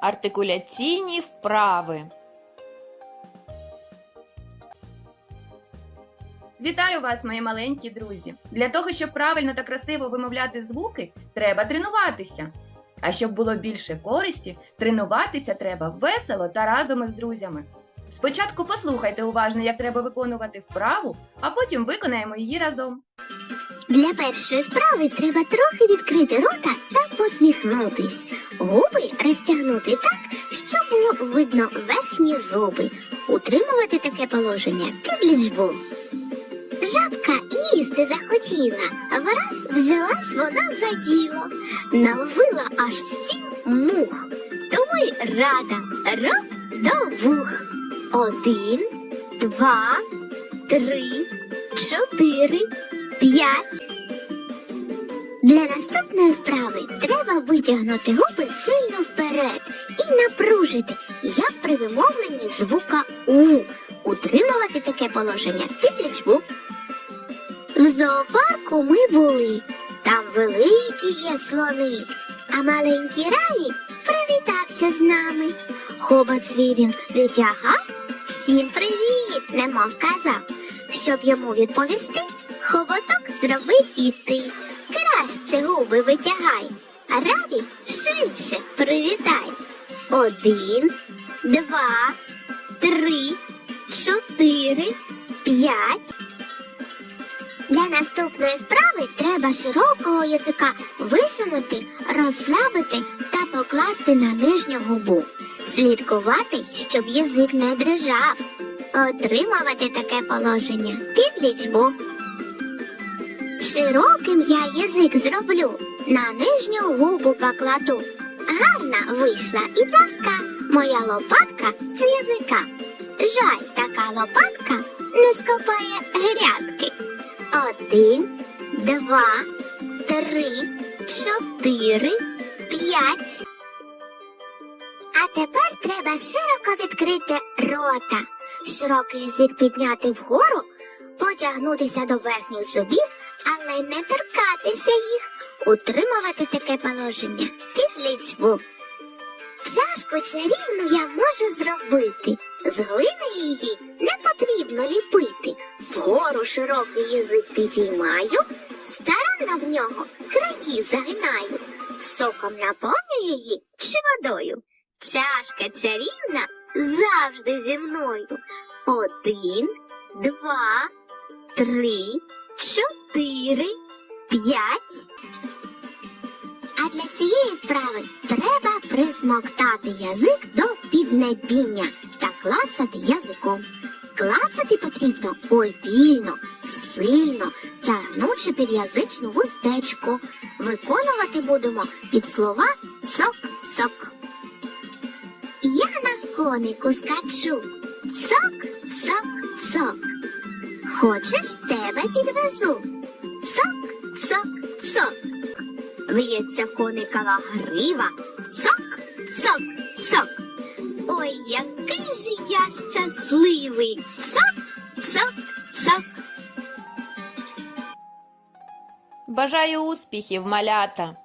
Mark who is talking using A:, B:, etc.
A: Артикуляційні вправи.
B: Вітаю вас, мої маленькі друзі! Для того, щоб правильно та красиво вимовляти звуки, треба тренуватися. А щоб було більше користі, тренуватися треба весело та разом із друзями. Спочатку послухайте уважно, як треба виконувати вправу, а потім виконаємо її разом.
C: Для першої вправи треба трохи відкрити рота та посміхнутись. Губи розтягнути так, щоб було видно верхні зуби. Утримувати таке положення під лічбу. Жабка їсти захотіла, враз взялась вона за діло, наловила аж сім мух. Тому й рада рот до вух. Один, два, три, чотири, п'ять. Для наступної вправи треба витягнути губи сильно вперед і напружити, як при вимовленні звука У. Утримувати таке положення під лічбу. В зоопарку ми були. Там великі є слони, а маленький раї привітався з нами. Хобот свій він витягав, всім привіт, немов казав. Щоб йому відповісти, хоботок зроби і ти. Краще губи витягай, раді швидше привітай. Один, два, три, чотири, п'ять. Для наступної вправи треба широкого язика висунути, розслабити та покласти на нижню губу. Слідкувати, щоб язик не дрижав. Отримувати таке положення під лічбу. Широким я язик зроблю, на нижню губу покладу. Гарна вийшла і пласка моя лопатка з язика. Жаль, така лопатка не скопає грядки. Один, два, три, чотири, п'ять. А тепер треба широко відкрити рота, широкий язик підняти вгору, потягнутися до верхніх зубів, але не торкатися їх, утримувати таке положення під лічбу. Чашку чарівну я можу зробити. З глини її не потрібно ліпити. Вгору широкий язик підіймаю, старанно в нього краї загинаю. Соком наповню її чи водою. Чашка чарівна завжди зі мною. Один, два, три, чотири, п'ять. А для цієї вправи треба присмоктати язик до піднебіння та клацати язиком. Клацати потрібно повільно, сильно, тягнучи під язичну вустечку. Виконувати будемо під слова сок-сок. Я на конику скачу. Цок, цок, цок. Хочеш тебе підвезу? Цок, цок, цок. В'ється коникова грива. Цок, цок, цок. Ой, який же я щасливий. Цок, цок, цок.
A: Бажаю успіхів, малята!